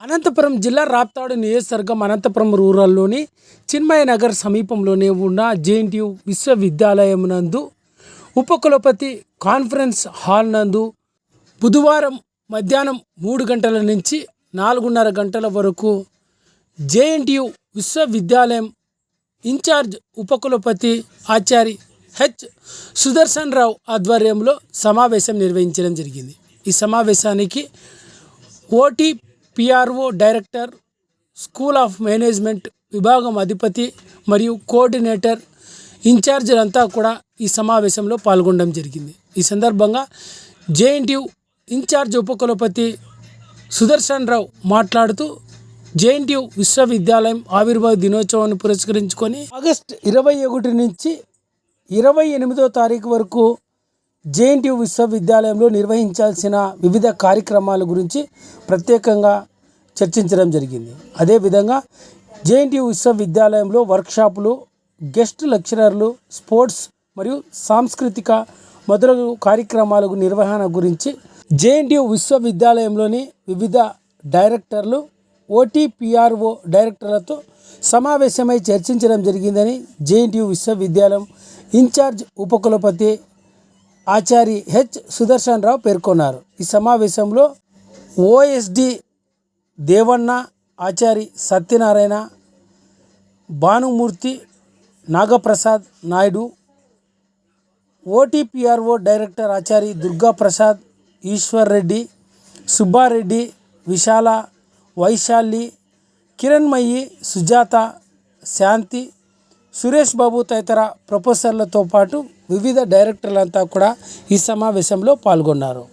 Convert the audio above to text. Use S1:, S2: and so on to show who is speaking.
S1: అనంతపురం జిల్లా రాప్తాడు నియోజకవర్గం అనంతపురం రూరల్లోని చిన్మయ నగర్ సమీపంలోనే ఉన్న జేఎన్టీయు విశ్వవిద్యాలయం నందు ఉపకులపతి కాన్ఫరెన్స్ హాల్ నందు బుధవారం మధ్యాహ్నం మూడు గంటల నుంచి నాలుగున్నర గంటల వరకు జేఎన్టీయు విశ్వవిద్యాలయం ఇన్ఛార్జ్ ఉపకులపతి ఆచారి హెచ్ సుదర్శన్ రావు ఆధ్వర్యంలో సమావేశం నిర్వహించడం జరిగింది. ఈ సమావేశానికి OT PRO director school of management విభాగం అధిపతి మరియు కోఆర్డినేటర్ ఇన్ఛార్జీలంతా కూడా ఈ సమావేశంలో పాల్గొనడం జరిగింది. ఈ సందర్భంగా జేఎన్టీయు ఇన్ఛార్జ్ ఉపకులపతి సుదర్శన్ రావు మాట్లాడుతూ జేఎన్టీయు విశ్వవిద్యాలయం ఆవిర్భావ దినోత్సవాన్ని పురస్కరించుకొని ఆగస్ట్ ఇరవై ఒకటి నుంచి ఇరవై ఎనిమిదో తారీఖు వరకు జేఎన్టీయు విశ్వవిద్యాలయంలో నిర్వహించాల్సిన వివిధ కార్యక్రమాల గురించి ప్రత్యేకంగా చర్చించడం జరిగింది. అదేవిధంగా జేఎన్టీయు విశ్వవిద్యాలయంలో వర్క్షాపులు గెస్ట్ లెక్చరర్లు స్పోర్ట్స్ మరియు సాంస్కృతిక మొదలగు కార్యక్రమాల నిర్వహణ గురించి జేఎన్టీయు విశ్వవిద్యాలయంలోని వివిధ డైరెక్టర్లు ఓటీపీఆర్ఓ డైరెక్టర్లతో సమావేశమై చర్చించడం జరిగిందని జేఎన్టీయు విశ్వవిద్యాలయం ఇన్ఛార్జ్ ఉపకులపతి ఆచారి హెచ్. సుదర్శన్ రావు పేర్కొన్నారు. ఈ సమావేశంలో OSD Devanna Achari Satyanarayana Bhanumurthy Nagaprasad Naidu OT PRO director Achari Durga Prasad Eshwar Reddy Subbareddy Vishala Vaishali Kiranmayi Sujatha Shanti Suresh Babu తదితర ప్రొఫెసర్లతో పాటు వివిధ డైరెక్టర్లంతా కూడా ఈ సమావేశంలో పాల్గొన్నారు.